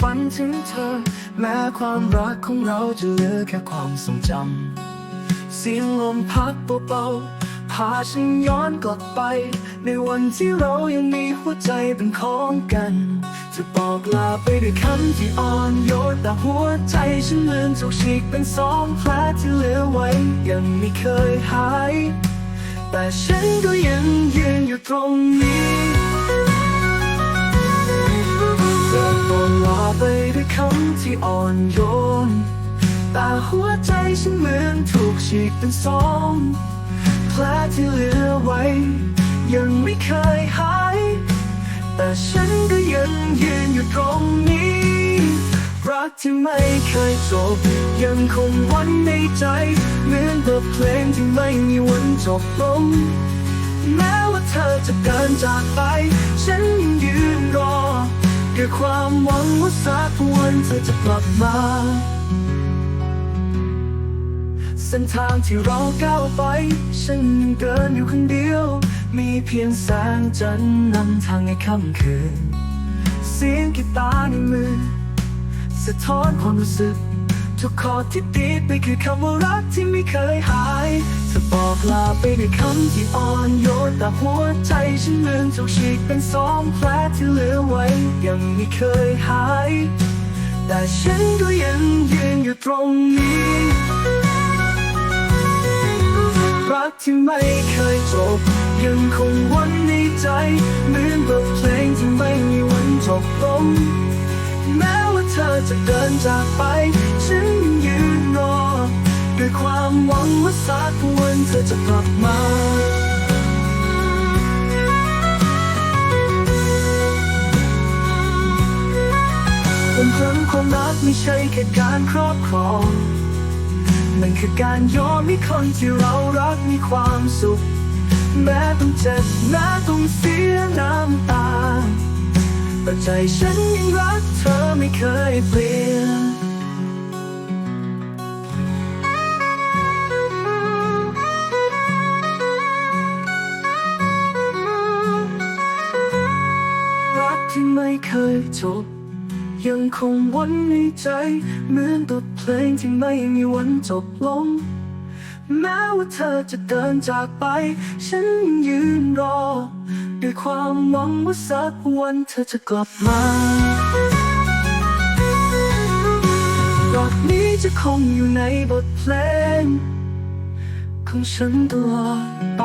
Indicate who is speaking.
Speaker 1: ฝันถึงเธอ แม้ความรักของเราจะเหลือแค่ความทรงจำเสียงลมพัดเบาๆพาฉันย้อนกลับไป ในวันที่เรายังมีหัวใจเป็นของกัน จะบอกลาไปด้วยคำที่อ่อนโยนแต่หัวใจฉันเหมือนถูกฉีกเป็นสองแผลที่เหลือไว้ ยังไม่เคยหาย แต่ฉันก็ยังยืนอยู่ตรงนี้ คำที่อ่อนโยน แต่หัวใจฉันเหมือนถูกฉีกเป็นสองแผลที่เหลือไว้ ยังไม่เคยหาย แต่ฉันก็ยังยืนอยู่ตรงนี้ รักที่ไม่เคยจบ ยังคงวันในใจ เหมือนบทเพลงที่ไม่มีวันจบลงแม้ว่าเธอจะเดินจากไป ฉันยังยืนรอด้วยความหวังว่าสั วันเธอจะกลับมา เส้นทางที่เราก้าวไป ฉันยังเดินอยู่คนเดียว มีเพียงแสงจันทร์นำทางในค่ำคืน เสียงกีตาร์ในมือ สะท้อนความรู้สึก ทุกคอร์ดที่ติดไปคือคำว่ารักที่ไม่เคยหายเธอบอกลาไปด้วยคำที่อ่อนโยนแต่หัวใจฉันเหมือนถูกฉีกเป็นสองแผลที่เหลือไว้ ยังไม่เคยหาย แต่ฉันก็ยังยืนอยู่ตรงนี้ รักที่ไม่เคยจบ ยังคงวนในใจเหมือนบทเพลงที่ไม่มีวันจบลงแม้ว่าเธอจะเดินจากไป ฉันยังยืนรอด้วยความหวังว่าสักวันเธอจะกลับมา ความรักไม่ใช่แค่การครอบครอง มันคือการยอมให้คนที่เรารักมีความสุข แม้ต้องเจ็บแม้ต้องเสียน้ำตาแต่ใจฉันยังรักเธอไม่เคยเปลี่ยนรักที่ไม่เคยจบ ยังคงวนในใจเหมือนบทเพลงที่ไม่มีวันจบลง แม้ว่าเธอจะเดินจากไป ฉันยืนรอ ด้วยความหวังว่าสักวันเธอจะกลับมารักนี้จะคงอยู่ในบทเพลง ของฉันตลอดไป